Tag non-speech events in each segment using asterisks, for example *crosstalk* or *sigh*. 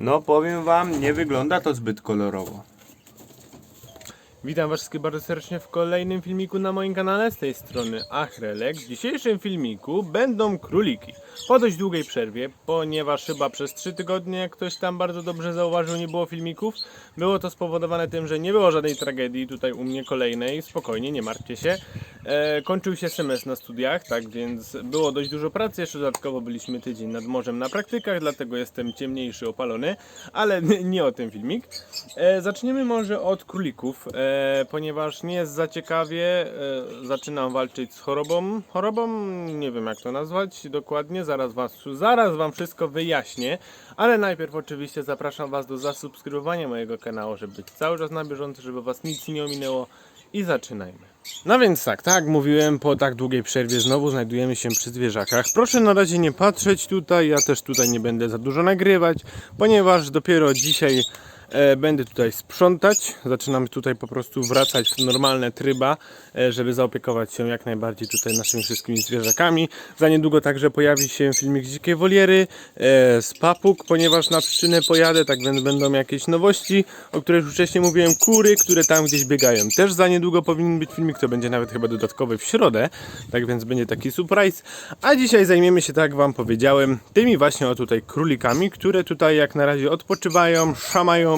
No powiem wam, nie wygląda to zbyt kolorowo. Witam was wszystkich bardzo serdecznie w kolejnym filmiku na moim kanale, z tej strony Achrelek. W dzisiejszym filmiku będą króliki. Po dość długiej przerwie, ponieważ chyba przez 3 tygodnie, jak ktoś tam bardzo dobrze zauważył, nie było filmików. Było to spowodowane tym, że nie było żadnej tragedii tutaj u mnie kolejnej, spokojnie, nie martwcie się. E, kończył się semestr na studiach, tak więc było dość dużo pracy, jeszcze dodatkowo byliśmy tydzień nad morzem na praktykach, dlatego jestem ciemniejszy, opalony, ale *laughs* nie o tym filmik. E, zaczniemy może od królików, e, ponieważ nie jest za ciekawie, e, zaczynam walczyć z chorobą. Chorobą, nie wiem jak to nazwać dokładnie, zaraz, was, zaraz Wam wszystko wyjaśnię, ale najpierw oczywiście zapraszam Was do zasubskrybowania mojego kanału, żeby być cały czas na bieżąco, żeby Was nic nie ominęło i zaczynajmy. No więc tak, tak mówiłem, po tak długiej przerwie znowu znajdujemy się przy zwierzakach. Proszę na razie nie patrzeć tutaj, ja też tutaj nie będę za dużo nagrywać, ponieważ dopiero dzisiaj e, będę tutaj sprzątać. Zaczynamy tutaj po prostu wracać w normalne tryba, e, żeby zaopiekować się jak najbardziej tutaj naszymi wszystkimi zwierzakami. Za niedługo także pojawi się filmik z dzikiej woliery e, z papug, ponieważ na przyczynę pojadę, tak więc będą jakieś nowości, o których już wcześniej mówiłem, kury, które tam gdzieś biegają. Też za niedługo powinien być filmik, to będzie nawet chyba dodatkowy w środę, tak więc będzie taki surprise. A dzisiaj zajmiemy się, tak jak Wam powiedziałem, tymi właśnie o tutaj królikami, które tutaj jak na razie odpoczywają, szamają,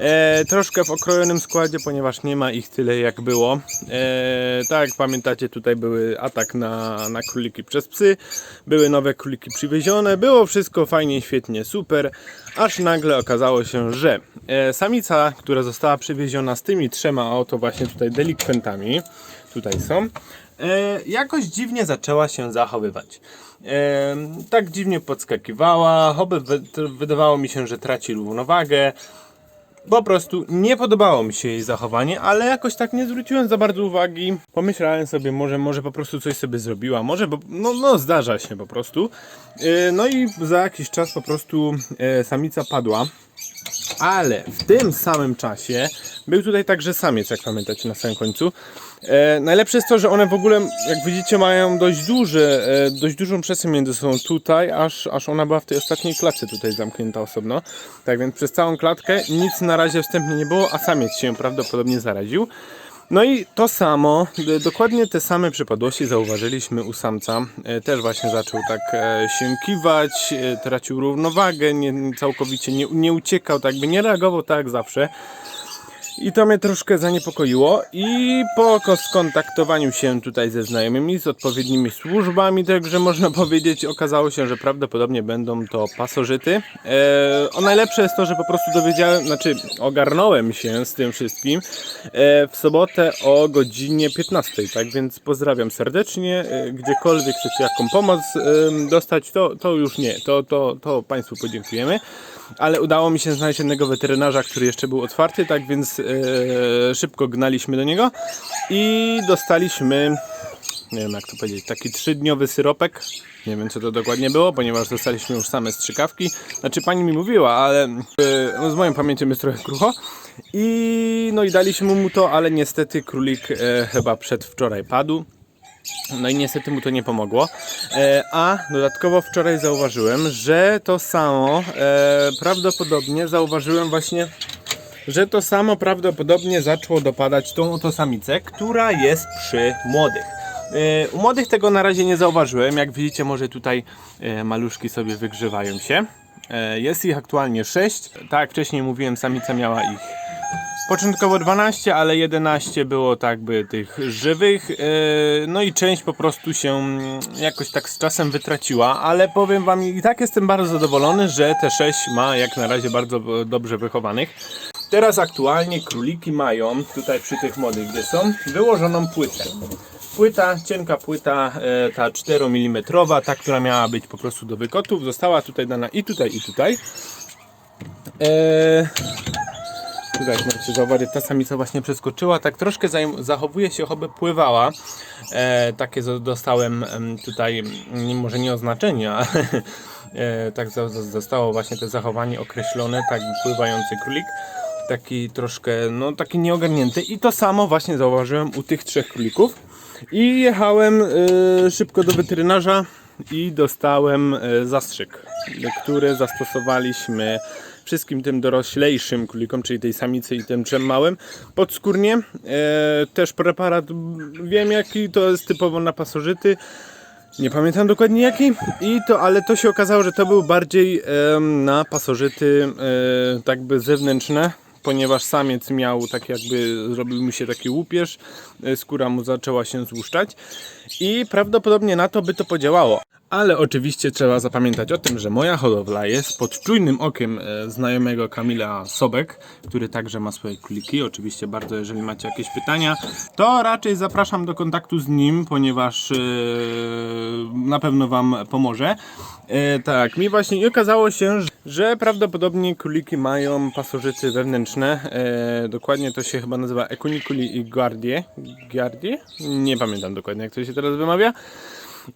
E, troszkę w okrojonym składzie, ponieważ nie ma ich tyle jak było. E, tak jak pamiętacie, tutaj były atak na, na króliki przez psy, były nowe króliki przywiezione, było wszystko fajnie, świetnie, super, aż nagle okazało się, że e, samica, która została przywieziona z tymi trzema oto właśnie tutaj delikwentami, tutaj są, jakoś dziwnie zaczęła się zachowywać. E, tak dziwnie podskakiwała, wy, wydawało mi się, że traci równowagę. Po prostu nie podobało mi się jej zachowanie, ale jakoś tak nie zwróciłem za bardzo uwagi. Pomyślałem sobie, może, może po prostu coś sobie zrobiła, może, bo, no, no zdarza się po prostu. Yy, no i za jakiś czas po prostu e, samica padła. Ale w tym samym czasie był tutaj także samiec, jak pamiętacie na samym końcu. E, najlepsze jest to, że one w ogóle, jak widzicie, mają dość duże, e, dość dużą przestrzeń między sobą tutaj, aż, aż ona była w tej ostatniej klatce tutaj zamknięta osobno. Tak więc przez całą klatkę nic na razie wstępnie nie było, a samiec się prawdopodobnie zaraził. No i to samo, dokładnie te same przypadłości zauważyliśmy u samca. E, Też właśnie zaczął tak e, się kiwać, e, tracił równowagę, nie, całkowicie nie, nie uciekał, tak by nie reagował tak jak zawsze. I to mnie troszkę zaniepokoiło. I po ko- skontaktowaniu się tutaj ze znajomymi, z odpowiednimi służbami, także można *laughs* powiedzieć, okazało się, że prawdopodobnie będą to pasożyty. E, o najlepsze jest to, że po prostu dowiedziałem, znaczy ogarnąłem się z tym wszystkim e, w sobotę o godzinie 15, tak więc pozdrawiam serdecznie, e, gdziekolwiek chcecie jaką pomoc dostać, to, to już nie, to, to, to Państwu podziękujemy ale udało mi się znaleźć jednego weterynarza, który jeszcze był otwarty, tak więc e, szybko gnaliśmy do niego i dostaliśmy, nie wiem jak to powiedzieć, taki trzydniowy syropek. Nie wiem co to dokładnie było, ponieważ dostaliśmy już same strzykawki. Znaczy pani mi mówiła, ale no, z moją pamięcią jest trochę krucho. I no i daliśmy mu to, ale niestety królik e, chyba przedwczoraj padł. No i niestety mu to nie pomogło. E, a dodatkowo wczoraj zauważyłem, że to samo e, prawdopodobnie zauważyłem właśnie, że to samo prawdopodobnie zaczęło dopadać tą oto samicę, która jest przy młodych. E, U młodych tego na razie nie zauważyłem. Jak widzicie, może tutaj maluszki sobie wygrzewają się. Jest ich aktualnie 6. Tak jak wcześniej mówiłem, samica miała ich Początkowo 12, ale 11 było tak by tych żywych. yy, No i część po prostu się jakoś tak z czasem wytraciła, ale powiem wam i tak jestem bardzo zadowolony, że te 6 ma jak na razie bardzo e, dobrze wychowanych. Teraz aktualnie króliki mają tutaj przy tych młodych, gdzie są, wyłożoną płytę. Płyta, cienka płyta, e, ta 4 mm, ta, która miała być po prostu do wykotów, została tutaj dana i tutaj, i tutaj. Eee, Tutaj możecie zauważyć, ta samica właśnie przeskoczyła, tak troszkę zachowuje się, choby pływała. E, takie dostałem em, tutaj, m, może nie oznaczenia, *laughs* e, tak zo- zo- zostało właśnie to zachowanie określone, tak pływający królik. Taki troszkę, no taki nieogarnięty. I to samo właśnie zauważyłem u tych trzech królików. I jechałem e, szybko do weterynarza, i dostałem e, zastrzyk, który zastosowaliśmy wszystkim tym doroślejszym królikom, czyli tej samicy i tym trzem małym, podskórnie. E, też preparat, wiem jaki to jest typowo na pasożyty, nie pamiętam dokładnie jaki, i to, ale to się okazało, że to był bardziej em, na pasożyty e, tak by zewnętrzne, ponieważ samiec miał tak jakby, zrobił mu się taki łupież, e, skóra mu zaczęła się złuszczać i prawdopodobnie na to by to podziałało. Ale oczywiście trzeba zapamiętać o tym, że moja hodowla jest pod czujnym okiem e, znajomego Kamila Sobek, który także ma swoje króliki. Oczywiście bardzo, jeżeli macie jakieś pytania, to raczej zapraszam do kontaktu z nim, ponieważ e, na pewno Wam pomoże. E, tak, mi właśnie i okazało się, że- prawdopodobnie króliki mają pasożyty wewnętrzne. Dokładnie to się chyba nazywa Ecuniculi i Guardie. Guardie? Nie pamiętam dokładnie jak to się teraz wymawia.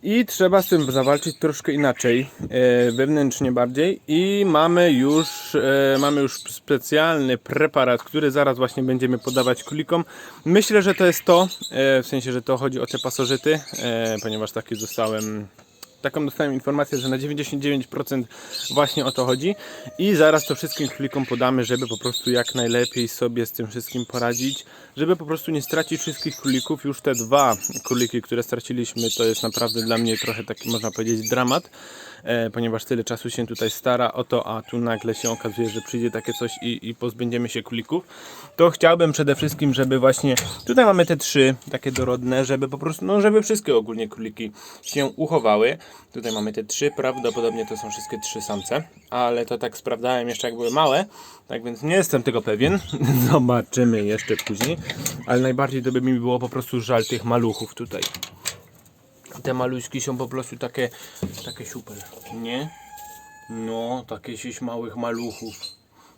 I trzeba z tym zawalczyć troszkę inaczej, e, wewnętrznie bardziej. I mamy już, e, mamy już specjalny preparat, który zaraz właśnie będziemy podawać królikom. Myślę, że to jest to, e, w sensie, że to chodzi o te pasożyty, ponieważ taki dostałem taką dostałem informację, że na 99% właśnie o to chodzi i zaraz to wszystkim królikom podamy, żeby po prostu jak najlepiej sobie z tym wszystkim poradzić, żeby po prostu nie stracić wszystkich królików. Już te dwa króliki, które straciliśmy, to jest naprawdę dla mnie trochę taki, można powiedzieć, dramat, ponieważ tyle czasu się tutaj stara o to, a tu nagle się okazuje, że przyjdzie takie coś i, i pozbędziemy się królików. To chciałbym przede wszystkim, żeby właśnie, tutaj mamy te trzy takie dorodne, żeby po prostu, no żeby wszystkie ogólnie króliki się uchowały. Tutaj mamy te trzy, prawdopodobnie to są wszystkie trzy samce, ale to tak sprawdzałem jeszcze jak były małe, tak więc nie jestem tego pewien. *laughs* Zobaczymy jeszcze później, ale najbardziej to by mi było po prostu żal tych maluchów tutaj. Te maluśki są po prostu takie, takie super, nie? No, takie sześć małych maluchów.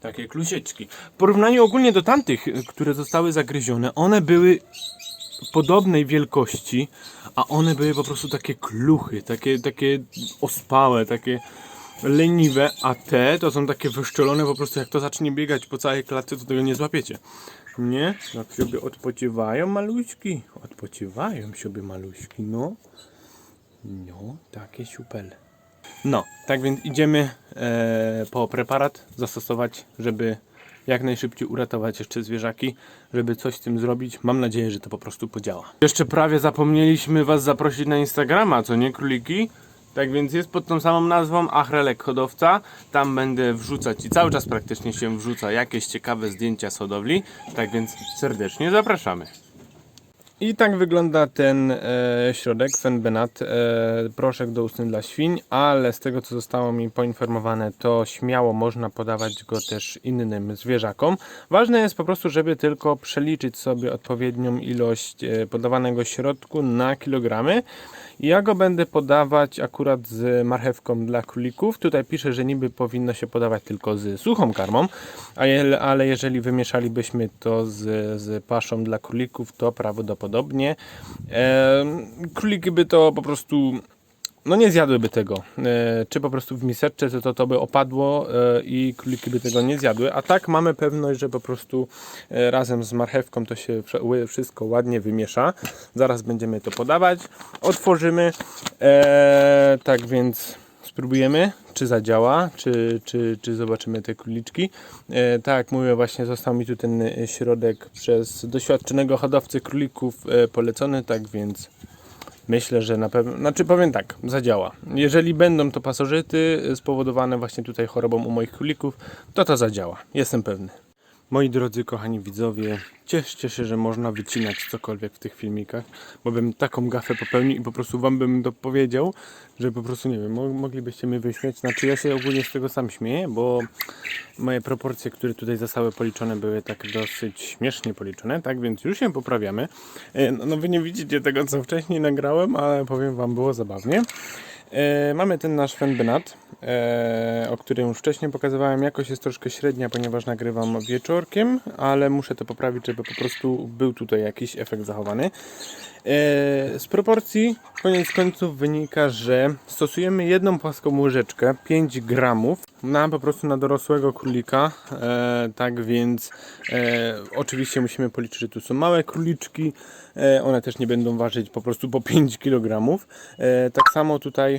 Takie klusieczki. W porównaniu ogólnie do tamtych, y, które zostały zagryzione, one były podobnej wielkości, a one były po prostu takie kluchy, takie, takie ospałe, takie leniwe, a te to są takie wyszczelone po prostu jak to zacznie biegać po całej klatce, to tego nie złapiecie. Nie? Jak sobie odpoczywają maluśki. Odpoczywają sobie maluśki, no. No, takie super. No, tak więc idziemy e, po preparat zastosować, żeby jak najszybciej uratować jeszcze zwierzaki, żeby coś z tym zrobić. Mam nadzieję, że to po prostu podziała. Jeszcze prawie zapomnieliśmy Was zaprosić na Instagrama, co nie króliki? Tak więc jest pod tą samą nazwą Achrelek Hodowca. Tam będę wrzucać i cały czas praktycznie się wrzuca jakieś ciekawe zdjęcia z hodowli. Tak więc serdecznie zapraszamy. I tak wygląda ten e, środek, Fenbenat, e, proszek doustny dla świń, ale z tego co zostało mi poinformowane, to śmiało można podawać go też innym zwierzakom. Ważne jest po prostu, żeby tylko przeliczyć sobie odpowiednią ilość e, podawanego środku na kilogramy. Ja go będę podawać akurat z marchewką dla królików. Tutaj pisze, że niby powinno się podawać tylko z suchą karmą, ale jeżeli wymieszalibyśmy to z, z paszą dla królików, to prawdopodobnie e, króliki by to po prostu no nie zjadłyby tego. E, czy po prostu w miseczce, to, to to by opadło e, i króliki by tego nie zjadły. A tak mamy pewność, że po prostu e, razem z marchewką to się wszystko ładnie wymiesza. Zaraz będziemy to podawać. Otworzymy. Tak więc spróbujemy, czy zadziała, czy, czy, czy zobaczymy te króliczki. E, tak jak mówię, właśnie został mi tu ten środek przez doświadczonego hodowcę królików polecony, tak więc Myślę, że na pewno, znaczy powiem tak, zadziała. Jeżeli będą to pasożyty spowodowane właśnie tutaj chorobą u moich królików, to to zadziała. Jestem pewny. Moi drodzy, kochani widzowie, cieszcie się, że można wycinać cokolwiek w tych filmikach, bo bym taką gafę popełnił i po prostu wam bym to powiedział, że po prostu nie wiem, mo- moglibyście mnie wyśmiać. Znaczy ja się ogólnie z tego sam śmieję, bo moje proporcje, które tutaj zostały policzone, były tak dosyć śmiesznie policzone, tak więc już się poprawiamy. E, No, no wy nie widzicie tego, co wcześniej nagrałem, ale powiem wam, było zabawnie. E, mamy ten nasz Fenbenat, e, o którym już wcześniej pokazywałem. Jakość jest troszkę średnia, ponieważ nagrywam wieczorkiem, ale muszę to poprawić, żeby po prostu był tutaj jakiś efekt zachowany. E, z proporcji koniec końców wynika, że stosujemy jedną płaską łyżeczkę, 5 gramów, na po prostu na dorosłego królika. Tak więc oczywiście musimy policzyć, że tu są małe króliczki. One też nie będą ważyć po prostu po 5 kg. Tak samo tutaj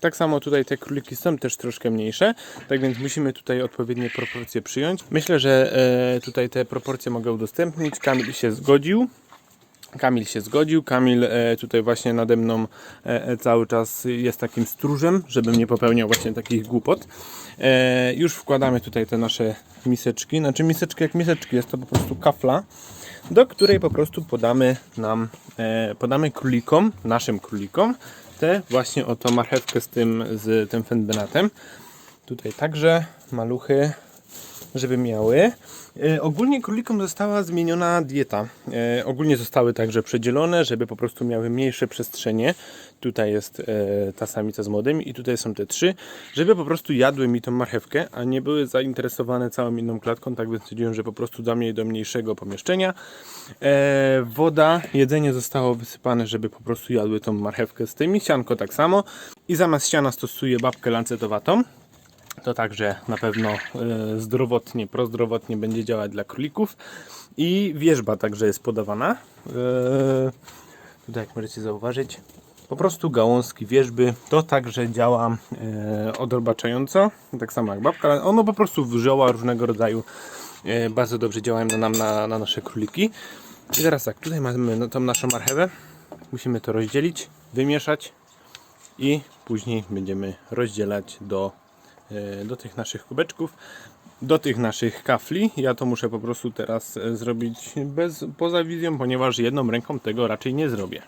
Tak samo tutaj te króliki są też troszkę mniejsze, tak więc musimy tutaj odpowiednie proporcje przyjąć. Myślę, że e, tutaj te proporcje mogę udostępnić. Kamil się zgodził. Kamil się zgodził. Kamil e, tutaj właśnie nade mną e, cały czas jest takim stróżem, żebym nie popełniał właśnie takich głupot. Już wkładamy tutaj te nasze miseczki. Znaczy miseczki jak miseczki, jest to po prostu kafla, do której po prostu podamy nam, podamy królikom, naszym królikom, właśnie oto marchewkę z tym, z tym fenbenatem. Tutaj także maluchy żeby miały. E, ogólnie królikom została zmieniona dieta. E, ogólnie zostały także przedzielone, żeby po prostu miały mniejsze przestrzenie. Tutaj jest e, ta samica z młodymi i tutaj są te trzy, żeby po prostu jadły mi tą marchewkę, a nie były zainteresowane całą inną klatką, tak więc stwierdziłem, że po prostu dam jej do mniejszego pomieszczenia. Woda, jedzenie zostało wysypane, żeby po prostu jadły tą marchewkę z tymi, sianko tak samo i zamiast siana stosuję babkę lancetowatą. To także na pewno e, zdrowotnie, prozdrowotnie będzie działać dla królików. I wierzba także jest podawana. E, tutaj jak możecie zauważyć, po prostu gałązki wierzby to także działa e, odrobaczająco, tak samo jak babka. ale Ono po prostu wrzoła różnego rodzaju bardzo dobrze działają nam na, na nasze króliki. I teraz tak, tutaj mamy no, tą naszą marchewę. Musimy to rozdzielić, wymieszać i później będziemy rozdzielać do do tych naszych kubeczków, do tych naszych kafli. Ja to muszę po prostu teraz e, zrobić bez, poza wizją, ponieważ jedną ręką tego raczej nie zrobię.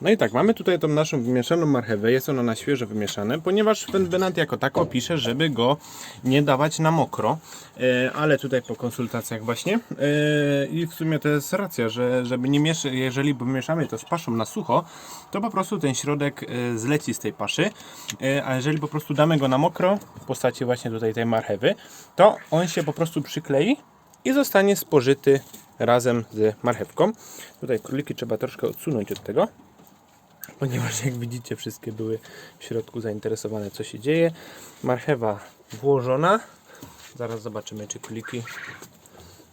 No i tak, mamy tutaj tą naszą wymieszaną marchewę, jest ona na świeżo wymieszane, ponieważ Fenbenat jako tako pisze, żeby go nie dawać na mokro, e, ale tutaj po konsultacjach właśnie. E, i w sumie to jest racja, że żeby nie mieszać, jeżeli mieszamy to z paszą na sucho, to po prostu ten środek e, zleci z tej paszy, a jeżeli po prostu damy go na mokro w postaci właśnie tutaj tej marchewy, to on się po prostu przyklei i zostanie spożyty razem z marchewką. Tutaj króliki trzeba troszkę odsunąć od tego, ponieważ jak widzicie wszystkie były w środku zainteresowane co się dzieje. Marchewa włożona. Zaraz zobaczymy czy króliki.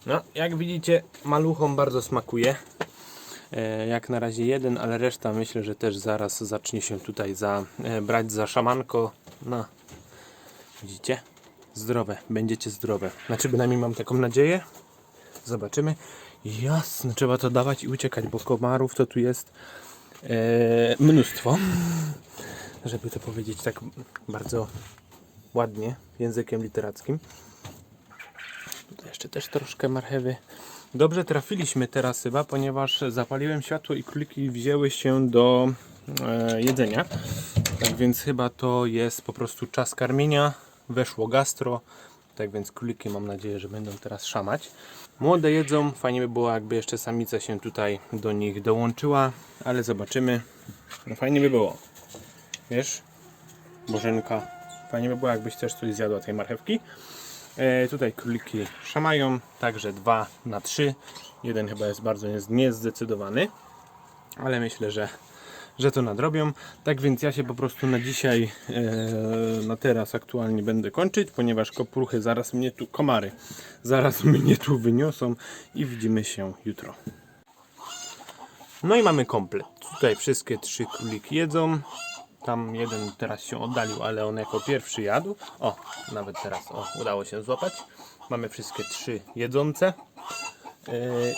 No, jak widzicie maluchom bardzo smakuje. E, Jak na razie jeden, ale reszta myślę, że też zaraz zacznie się tutaj za, e, brać za szamanko. No, widzicie? Zdrowe, będziecie zdrowe. Znaczy bynajmniej mam taką nadzieję. Zobaczymy. Jasne, trzeba to dawać i uciekać, bo komarów to tu jest e, mnóstwo. Żeby to powiedzieć tak bardzo ładnie, językiem literackim. Tutaj jeszcze też troszkę marchewy. Dobrze trafiliśmy teraz chyba, ponieważ zapaliłem światło i króliki wzięły się do e, jedzenia. Tak więc chyba to jest po prostu czas karmienia. Weszło gastro. Tak więc króliki mam nadzieję, że będą teraz szamać. Młode jedzą, fajnie by było jakby jeszcze samica się tutaj do nich dołączyła, ale zobaczymy. No fajnie by było. Wiesz, Bożenka, fajnie by było jakbyś też coś zjadła tej marchewki. E, tutaj króliki szamają, także dwa na trzy. Jeden chyba jest bardzo niez- niezdecydowany, ale myślę, że że to nadrobią. Tak więc ja się po prostu na dzisiaj, e, na teraz aktualnie będę kończyć, ponieważ kopruchy zaraz mnie tu, komary, zaraz *laughs* mnie tu wyniosą i widzimy się jutro. No i mamy komplet. Tutaj wszystkie trzy króliki jedzą. Tam jeden teraz się oddalił, ale on jako pierwszy jadł. O, nawet teraz o, udało się złapać. Mamy wszystkie trzy jedzące. Yy,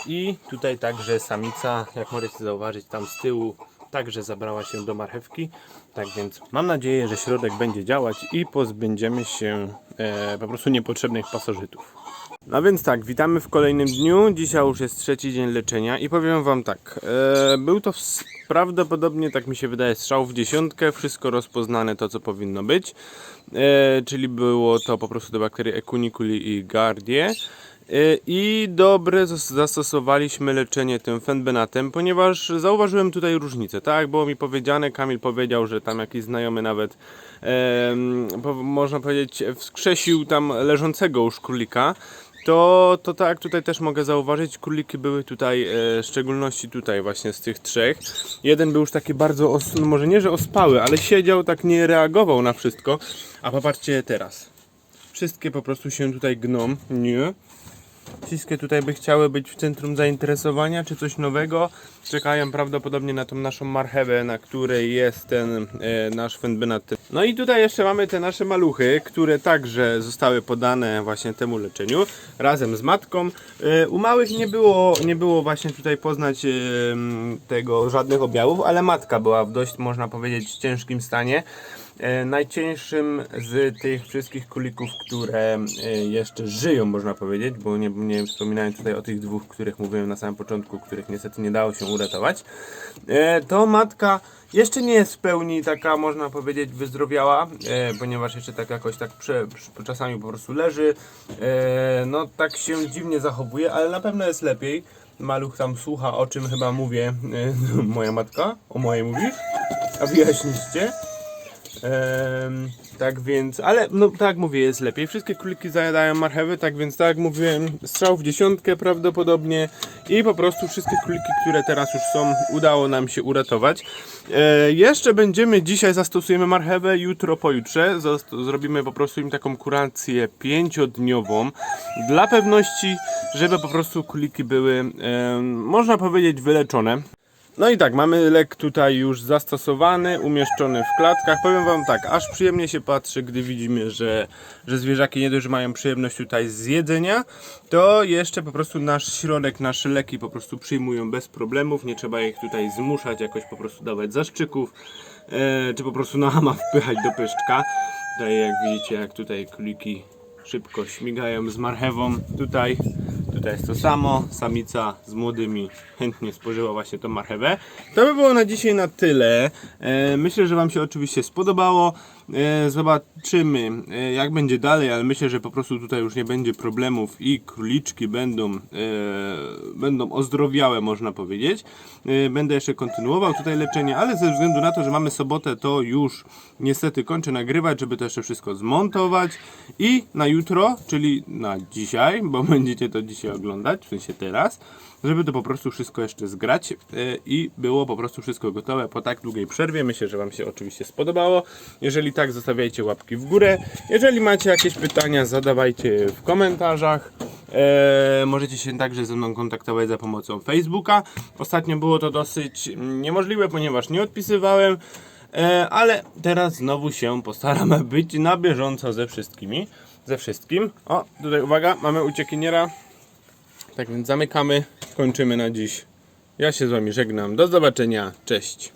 I tutaj także samica, jak możecie zauważyć, tam z tyłu także zabrała się do marchewki. Tak więc mam nadzieję, że środek będzie działać i pozbędziemy się e, po prostu niepotrzebnych pasożytów. No więc tak, witamy w kolejnym dniu. Dzisiaj już jest trzeci dzień leczenia i powiem Wam tak. E, był to prawdopodobnie, tak mi się wydaje, strzał w dziesiątkę. Wszystko rozpoznane to, co powinno być. E, czyli było to po prostu te bakterie E. i Gardie. E, I dobre zas- zastosowaliśmy leczenie tym fenbenatem, ponieważ zauważyłem tutaj różnicę. Tak, było mi powiedziane, Kamil powiedział, że tam jakiś znajomy nawet po, można powiedzieć wskrzesił tam leżącego już królika. To, to tak, tutaj też mogę zauważyć, króliki były tutaj, e, w szczególności tutaj właśnie z tych trzech. Jeden był już taki bardzo, os, no może nie, że ospały, ale siedział, tak nie reagował na wszystko. A popatrzcie teraz. Wszystkie po prostu się tutaj gną, nie? Wszystkie tutaj by chciały być w centrum zainteresowania, czy coś nowego. Czekają prawdopodobnie na tą naszą marchewę, na której jest ten e, nasz wędbynat. No i tutaj jeszcze mamy te nasze maluchy, które także zostały podane właśnie temu leczeniu razem z matką. E, u małych nie było, nie było właśnie tutaj poznać e, tego żadnych objawów, ale matka była w dość, można powiedzieć, ciężkim stanie. E, najcieńszym z tych wszystkich królików, które e, jeszcze żyją, można powiedzieć, bo nie, nie wspominałem tutaj o tych dwóch, których mówiłem na samym początku, których niestety nie dało się uratować, e, to matka jeszcze nie jest w pełni taka, można powiedzieć, wyzdrowiała, ponieważ jeszcze tak jakoś tak prze, prze, czasami po prostu leży, no tak się dziwnie zachowuje, ale na pewno jest lepiej. Maluch tam słucha, o czym chyba mówię, *laughs* moja matka, o mojej mówisz, a wyjaśniście. Tak więc, ale no tak mówię, jest lepiej. Wszystkie króliki zajadają marchewy, tak więc tak jak mówiłem, strzał w dziesiątkę prawdopodobnie i po prostu wszystkie króliki, które teraz już są, udało nam się uratować. E, jeszcze będziemy, dzisiaj zastosujemy marchewę, jutro, pojutrze zrobimy po prostu im taką kurację pięciodniową dla pewności, żeby po prostu króliki były, em, można powiedzieć, wyleczone. No i tak, mamy lek tutaj już zastosowany, umieszczony w klatkach. Powiem Wam tak, aż przyjemnie się patrzy, gdy widzimy, że, że zwierzaki nie dość, mają przyjemność tutaj z jedzenia, to jeszcze po prostu nasz środek, nasze leki po prostu przyjmują bez problemów. Nie trzeba ich tutaj zmuszać, jakoś po prostu dawać zaszczyków, e, czy po prostu na hama wpychać do pyszczka. Tutaj jak widzicie, jak tutaj króliki szybko śmigają z marchewą tutaj. Tutaj jest to samo, samica z młodymi chętnie spożywa właśnie tą marchewę. To by było na dzisiaj na tyle. E, myślę, że Wam się oczywiście spodobało. E, zobaczymy e, jak będzie dalej, ale myślę, że po prostu tutaj już nie będzie problemów i króliczki będą, e, będą ozdrowiałe można powiedzieć. Będę jeszcze kontynuował tutaj leczenie, ale ze względu na to, że mamy sobotę, to już niestety kończę nagrywać, żeby to jeszcze wszystko zmontować i na jutro, czyli na dzisiaj, bo *laughs* będziecie to dzisiaj oglądać, w sensie teraz, żeby to po prostu wszystko jeszcze zgrać e, i było po prostu wszystko gotowe po tak długiej przerwie. Myślę, że Wam się oczywiście spodobało. Jeżeli tak, zostawiajcie łapki w górę. Jeżeli macie jakieś pytania, zadawajcie w komentarzach. E, możecie się także ze mną kontaktować za pomocą Facebooka. Ostatnio było to dosyć mm, niemożliwe, ponieważ nie odpisywałem. E, ale teraz znowu się postaram *laughs* być na bieżąco ze wszystkimi. Ze wszystkim. O, tutaj uwaga, mamy uciekiniera. Tak więc zamykamy, kończymy na dziś. Ja się z Wami żegnam. Do zobaczenia. Cześć.